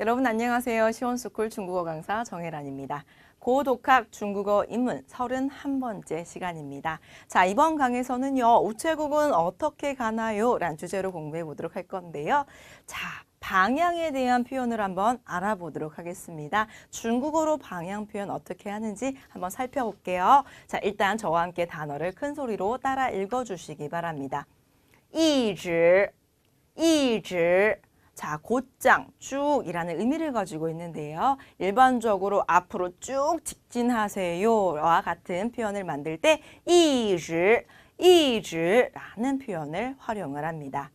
여러분 안녕하세요. 시원스쿨 중국어 강사 정혜란입니다. 고독학 중국어 입문 31번째 시간입니다. 자, 이번 강에서는요. 우체국은 어떻게 가나요? 란 주제로 공부해 보도록 할 건데요. 자, 방향에 대한 표현을 한번 알아보도록 하겠습니다. 중국어로 방향 표현 어떻게 하는지 한번 살펴볼게요. 자, 일단 저와 함께 단어를 큰 소리로 따라 읽어주시기 바랍니다. 一直,一直. 자, 곧장, 쭉이라는 의미를 가지고 있는데요. 일반적으로 앞으로 쭉 직진하세요와 같은 표현을 만들 때 이즈, 이즈라는 표현을 활용을 합니다.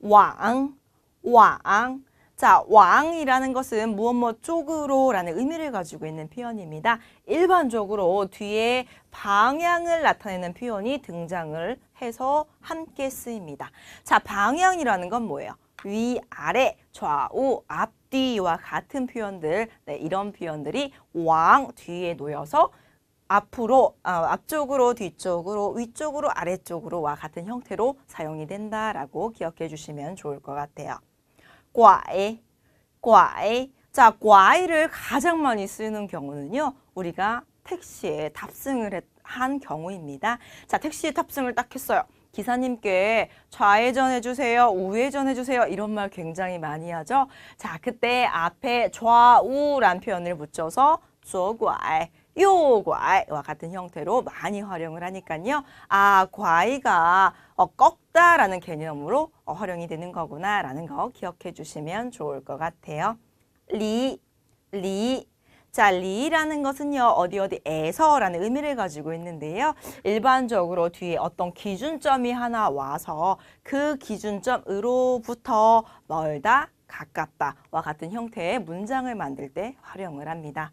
왕, 왕. 자, 왕이라는 것은 무엇 뭐 쪽으로라는 의미를 가지고 있는 표현입니다. 일반적으로 뒤에 방향을 나타내는 표현이 등장을 해서 함께 쓰입니다. 자, 방향이라는 건 뭐예요? 위, 아래, 좌우, 앞뒤와 같은 표현들 네, 이런 표현들이 왕 뒤에 놓여서 앞으로 아, 앞쪽으로 뒤쪽으로 위쪽으로 아래쪽으로와 같은 형태로 사용이 된다라고 기억해 주시면 좋을 것 같아요. 과에 과에 자 과에를 가장 많이 쓰는 경우는요 우리가 택시에 탑승을 한 경우입니다. 자 택시에 탑승을 딱 했어요. 기사님께 좌회전 해주세요. 우회전 해주세요. 이런 말 굉장히 많이 하죠. 자, 그때 앞에 좌우란 표현을 붙여서 좌과이, 요과이와 같은 형태로 많이 활용을 하니까요. 아, 과이가 어, 꺾다라는 개념으로 어, 활용이 되는 거구나라는 거 기억해 주시면 좋을 것 같아요. 리, 리. 자, 리라는 것은요, 어디 어디에서라는 의미를 가지고 있는데요. 일반적으로 뒤에 어떤 기준점이 하나 와서 그 기준점으로부터 멀다, 가깝다와 같은 형태의 문장을 만들 때 활용을 합니다.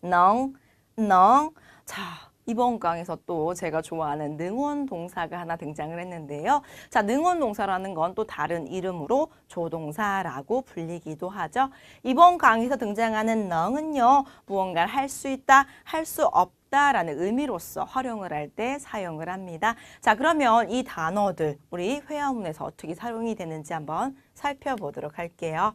능, 능. 자, 이번 강에서 또 제가 좋아하는 능원 동사가 하나 등장을 했는데요. 자, 능원 동사라는 건 또 다른 이름으로 조동사라고 불리기도 하죠. 이번 강에서 등장하는 능은요, 무언가를 할 수 있다, 할 수 없다라는 의미로서 활용을 할 때 사용을 합니다. 자, 그러면 이 단어들 우리 회화문에서 어떻게 사용이 되는지 한번 살펴보도록 할게요.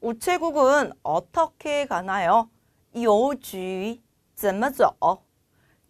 우체국은 어떻게 가나요? 邮局怎么走?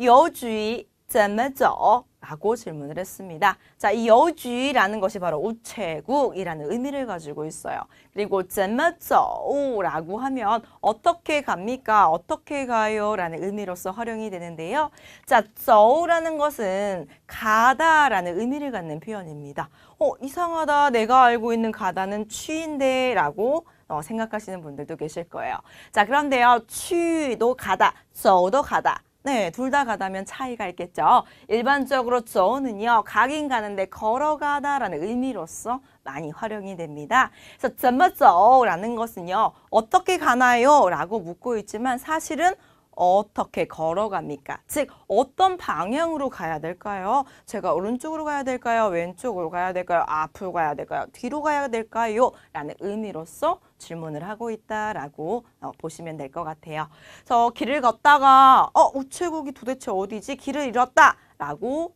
邮局怎么走? 라고 질문을 했습니다. 자, 이邮局라는 것이 바로 우체국이라는 의미를 가지고 있어요. 그리고 怎么走 라고 하면 어떻게 갑니까? 어떻게 가요? 라는 의미로서 활용이 되는데요. 자, 走라는 것은 가다라는 의미를 갖는 표현입니다. 어, 이상하다. 내가 알고 있는 가다는 취인데 라고 어, 생각하시는 분들도 계실 거예요. 자, 그런데요. 취도 가다, 走도 가다. 네, 둘 다 가다면 차이가 있겠죠. 일반적으로 走는요. 가긴 가는데 걸어가다라는 의미로서 많이 활용이 됩니다. 그래서 怎么走라는 것은요. 어떻게 가나요? 라고 묻고 있지만 사실은 어떻게 걸어갑니까? 즉 어떤 방향으로 가야 될까요? 제가 오른쪽으로 가야 될까요? 왼쪽으로 가야 될까요? 앞으로 가야 될까요? 뒤로 가야 될까요? 라는 의미로서 질문을 하고 있다라고 어, 보시면 될 것 같아요. 그래서 길을 걷다가 어 우체국이 도대체 어디지? 길을 잃었다! 라고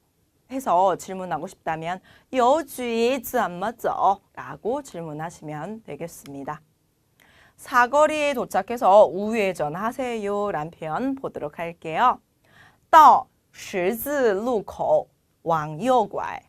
해서 질문하고 싶다면 여주이지 안 맞죠? 라고 질문하시면 되겠습니다. 사거리에 도착해서 우회전 하세요 란 표현 보도록 할게요. 到十字路口往右拐.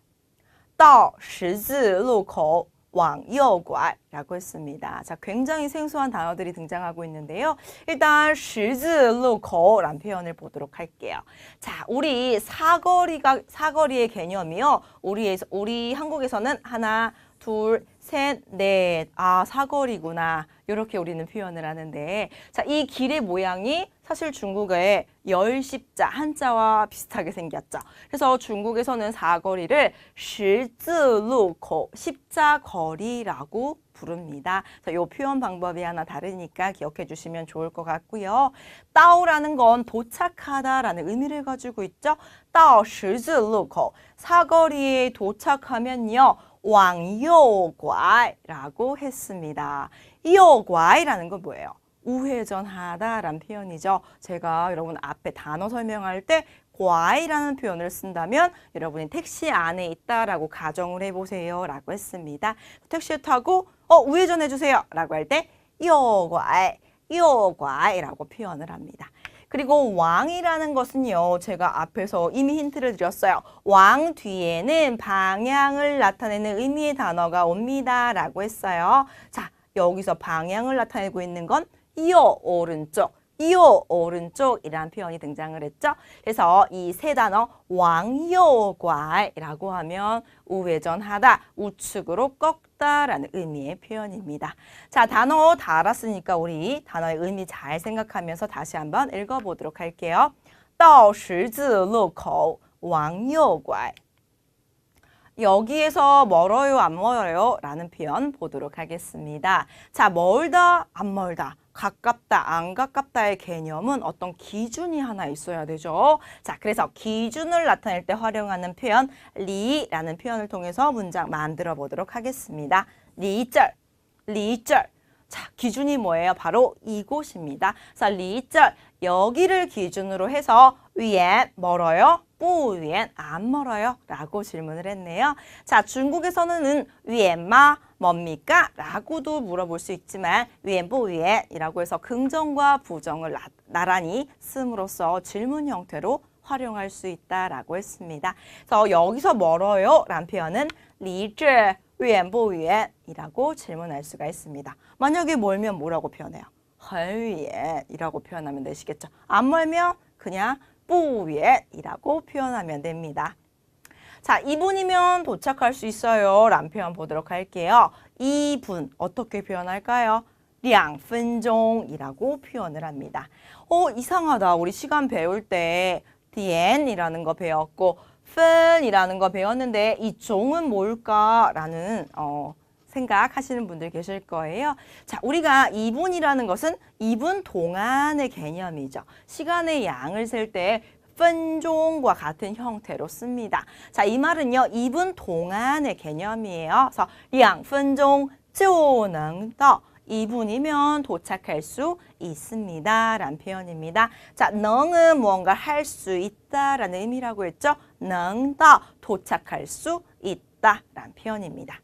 到十字路口往右拐 라고 했습니다. 자, 굉장히 생소한 단어들이 등장하고 있는데요. 일단 十字路口란 표현을 보도록 할게요. 자, 우리 사거리가 사거리의 개념이요. 우리에서 우리 한국에서는 하나, 둘, 셋, 넷. 아, 사거리구나. 이렇게 우리는 표현을 하는데 자, 이 길의 모양이 사실 중국의 열십자 한자와 비슷하게 생겼죠. 그래서 중국에서는 사거리를 十字路口 십자거리라고 부릅니다. 자, 이 표현 방법이 하나 다르니까 기억해 주시면 좋을 것 같고요. 따오라는 건 도착하다라는 의미를 가지고 있죠. 따오 十字路口 사거리에 도착하면요. 왕요과이라고 했습니다. 요과이라는 건 뭐예요? 우회전하다라는 표현이죠. 제가 여러분 앞에 단어 설명할 때 과이라는 표현을 쓴다면 여러분이 택시 안에 있다라고 가정을 해보세요 라고 했습니다. 택시를 타고 어 우회전해 주세요 라고 할 때 요과이, 요과이라고 표현을 합니다. 그리고 왕이라는 것은요, 제가 앞에서 이미 힌트를 드렸어요. 왕 뒤에는 방향을 나타내는 의미의 단어가 옵니다. 라고 했어요. 자, 여기서 방향을 나타내고 있는 건 이어 오른쪽, 이어 오른쪽이라는 표현이 등장을 했죠. 그래서 이 세 단어 왕요과이라고 하면 우회전하다, 우측으로 꺾다라는 의미의 표현입니다. 자, 단어 다 알았으니까 우리 단어의 의미 잘 생각하면서 다시 한번 읽어보도록 할게요. 到十字路口往右拐 여기에서 멀어요, 안 멀어요? 라는 표현 보도록 하겠습니다. 자, 멀다, 안 멀다, 가깝다, 안 가깝다의 개념은 어떤 기준이 하나 있어야 되죠. 자, 그래서 기준을 나타낼 때 활용하는 표현, 리라는 표현을 통해서 문장 만들어 보도록 하겠습니다. 리절, 리절. 자, 기준이 뭐예요? 바로 이곳입니다. 자, 리절, 여기를 기준으로 해서 위엔 멀어요? 뿌위엔 안 멀어요? 라고 질문을 했네요. 자, 중국에서는 위엔마 뭡니까? 라고도 물어볼 수 있지만 위엔보위엔이라고 해서 긍정과 부정을 나란히 씀으로써 질문 형태로 활용할 수 있다라고 했습니다. 그래서 여기서 멀어요? 란 표현은 리즈 위엔보위엔이라고 질문할 수가 있습니다. 만약에 멀면 뭐라고 표현해요? 헐위엔이라고 표현하면 되시겠죠. 안 멀면 그냥 뿌옌이라고 표현하면 됩니다. 자, 2분이면 도착할 수 있어요. 란 표현 보도록 할게요. 2분 어떻게 표현할까요? 2分钟이라고 표현을 합니다. 어, 이상하다. 우리 시간 배울 때 디엔이라는 거 배웠고 픈이라는 거 배웠는데 이 종은 뭘까라는 어, 생각하시는 분들 계실 거예요. 자, 우리가 2분이라는 것은 2분 동안의 개념이죠. 시간의 양을 셀 때 분종과 같은 형태로 씁니다. 자, 이 말은요. 2분 동안의 개념이에요. 그래서 2分钟 就能到 2분이면 도착할 수 있습니다. 라는 표현입니다. 자, 능은 무언가 할 수 있다 라는 의미라고 했죠. 능다 도착할 수 있다 라는 표현입니다.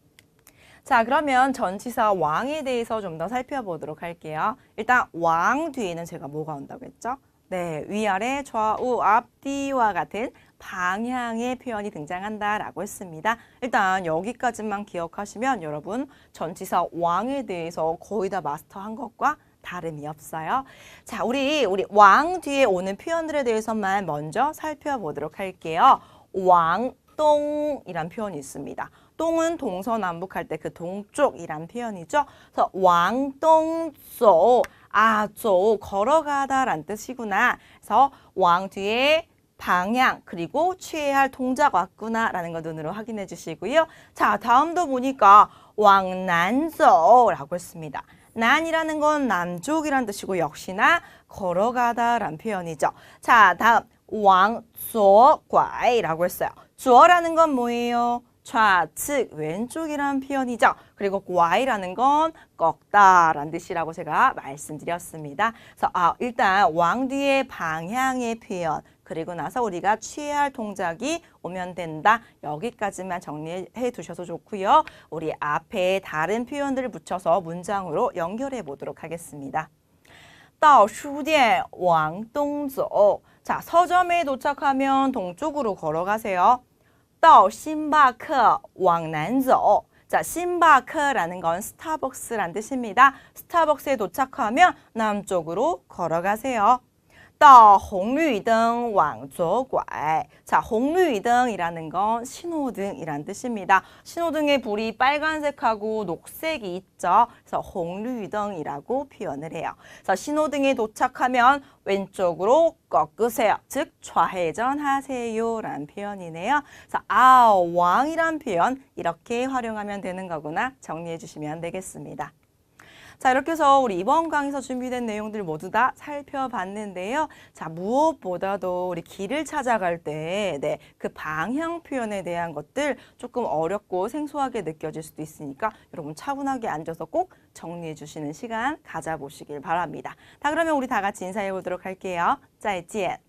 자, 그러면 전치사 왕에 대해서 좀 더 살펴보도록 할게요. 일단 왕 뒤에는 제가 뭐가 온다고 했죠? 네, 위아래 좌우 앞뒤와 같은 방향의 표현이 등장한다라고 했습니다. 일단 여기까지만 기억하시면 여러분 전치사 왕에 대해서 거의 다 마스터한 것과 다름이 없어요. 자, 우리 우리 왕 뒤에 오는 표현들에 대해서만 먼저 살펴보도록 할게요. 왕동이란 표현이 있습니다. 동은 동서남북할 때 그 동쪽이란 표현이죠. 그래서 왕동조, 아조 걸어가다란 뜻이구나. 그래서 왕 뒤에 방향 그리고 취해야 할 동작 왔구나라는 거 눈으로 확인해 주시고요. 자, 다음도 보니까 왕난조라고 했습니다. 난이라는 건 남쪽이란 뜻이고 역시나 걸어가다란 표현이죠. 자, 다음 왕조과이라고 했어요. 주어라는 건 뭐예요? 좌측 왼쪽이라는 표현이죠. 그리고 과이라는 건 꺾다라는 뜻이라고 제가 말씀드렸습니다. 그래서 아, 일단 왕 뒤의 방향의 표현 그리고 나서 우리가 취해야 할 동작이 오면 된다. 여기까지만 정리해 두셔도 좋고요. 우리 앞에 다른 표현들을 붙여서 문장으로 연결해 보도록 하겠습니다. 到书店往东走. 자, 서점에 도착하면 동쪽으로 걸어가세요. 到星巴克往南走. 자, 신바크라는 건 스타벅스란 뜻입니다. 스타벅스에 도착하면 남쪽으로 걸어가세요. 到红绿灯往左拐. 자, 红绿灯이라는 건 신호등이란 뜻입니다. 신호등의 불이 빨간색하고 녹색이 있죠. 그래서 红绿灯이라고 표현을 해요. 그래서 신호등에 도착하면 왼쪽으로 꺾으세요. 즉 좌회전하세요 라는 표현이네요. 그래서 아, 왕이란 표현 이렇게 활용하면 되는 거구나 정리해 주시면 되겠습니다. 자, 이렇게 해서 우리 이번 강의에서 준비된 내용들 모두 다 살펴봤는데요. 자, 무엇보다도 우리 길을 찾아갈 때, 네, 그 방향 표현에 대한 것들 조금 어렵고 생소하게 느껴질 수도 있으니까 여러분 차분하게 앉아서 꼭 정리해 주시는 시간 가져보시길 바랍니다. 자, 그러면 우리 다 같이 인사해 보도록 할게요. 再见.